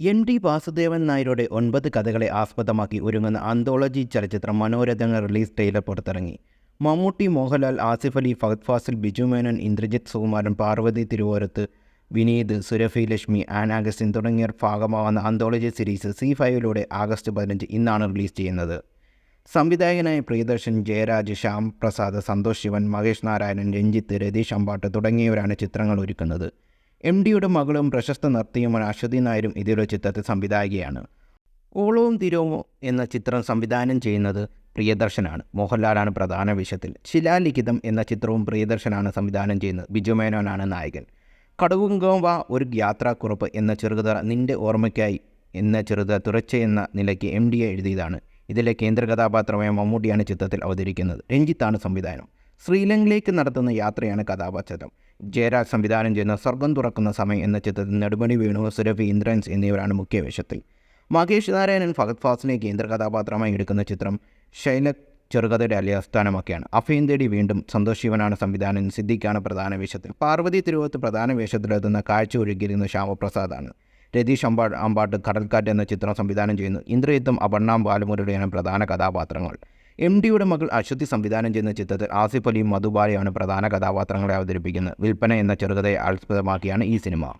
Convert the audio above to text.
N T Vasudevan നായരുടെ ഒൻപത് കഥകളെ ആസ്പദമാക്കി ഒരുങ്ങുന്ന ആന്തോളജി ചലച്ചിത്രം മനോരഥങ്ങൾ റിലീസ് ട്രെയിലർ പുറത്തിറങ്ങി. മമ്മൂട്ടി മോഹൻലാൽ ആസിഫ് അലി ഫഹദ് ഫാസിൽ ബിജു മേനോൻ ഇന്ദ്രജിത് സുകുമാരൻ പാർവതി തിരുവോരത്ത് വിനീത് സുരഭി ലക്ഷ്മി ആൻ അഗസ്റ്റിൻ തുടങ്ങിയവർ ഭാഗമാവുന്ന ആന്തോളജി സീരീസ് സി ഫൈവിലൂടെ ആഗസ്റ്റ് പതിനഞ്ച് ഇന്നാണ് റിലീസ് ചെയ്യുന്നത്. സംവിധായകനായ പ്രിയദർശൻ ജയരാജ് ശ്യാം പ്രസാദ് സന്തോഷ് ശിവൻ മഹേഷ് നാരായണൻ രഞ്ജിത്ത് രതീഷ് അമ്പാട്ട് തുടങ്ങിയവരാണ് ചിത്രങ്ങൾ ഒരുക്കുന്നത്. എം ഡിയുടെ മകളും പ്രശസ്ത നർത്തകിയുമായ അശ്വതി നായരും ഇതിലൊരു ചിത്രത്തിൽ സംവിധായികയാണ്. ഓളവും തിരവും എന്ന ചിത്രം സംവിധാനം ചെയ്യുന്നത് പ്രിയദർശനാണ്. മോഹൻലാലാണ് പ്രധാന വിഷയത്തിൽ ശിലാലിഖിതം എന്ന ചിത്രവും പ്രിയദർശനാണ് സംവിധാനം ചെയ്യുന്നത്. ബിജുമേനോനാണ് നായകൻ. കടുകുങ്കോവ ഒരു യാത്രാക്കുറപ്പ് എന്ന ചെറുകഥ നിന്റെ ഓർമ്മയ്ക്കായി എന്ന ചെറുകഥ തുറച്ച എന്ന നിലയ്ക്ക് എം ഡി എഴുതിയതാണ്. ഇതിലെ കേന്ദ്ര കഥാപാത്രമായ മമ്മൂട്ടിയാണ് ചിത്രത്തിൽ അവതരിക്കുന്നത്. രഞ്ജിത്താണ് സംവിധാനം. ശ്രീലങ്കയിലേക്ക് നടത്തുന്ന യാത്രയാണ് കഥാപാത്രം. ജയരാജ് സംവിധാനം ചെയ്യുന്ന സ്വർഗം തുറക്കുന്ന സമയം എന്ന ചിത്രത്തിൽ നെടുമണി വേണു സുരഭി ഇന്ദ്രൻസ് എന്നിവരാണ് മുഖ്യ വേഷത്തിൽ. മഹേഷ് നാരായണൻ ഫഹദ് ഫാസിനെ കേന്ദ്ര കഥാപാത്രമായി എടുക്കുന്ന ചിത്രം ശൈല ചെറുകഥയുടെ അലയാസ്ഥാനമൊക്കെയാണ് അഫയും തേടി വീണ്ടും സന്തോഷ് ശിവനാണ് സംവിധാനം സിദ്ദിഖാണ് പ്രധാന വേഷത്തിൽ. പാർവതി തിരുവത്ത് പ്രധാന വേഷത്തിലെത്തുന്ന കാഴ്ച ഒരുക്കിയിരുന്ന ശ്യാമപ്രസാദാണ്. രതീഷ് അമ്പാ അമ്പാട്ട് കടൽക്കാറ്റ് എന്ന ചിത്രം സംവിധാനം ചെയ്യുന്നു. ഇന്ദ്രയുദ്ധം അപർണാം ബാലമുരളിയാണ് പ്രധാന കഥാപാത്രങ്ങൾ. എം ഡിയുടെ മകൾ അശ്വതി സംവിധാനം ചെയ്യുന്ന ചിത്രത്തിൽ ആസിഫ് അലിയും മധുബാലയാണ് പ്രധാന കഥാപാത്രങ്ങളെ അവതരിപ്പിക്കുന്നത്. വിൽപ്പന എന്ന ചെറുകഥയെ ആസ്പദമാക്കിയാണ് ഈ സിനിമ.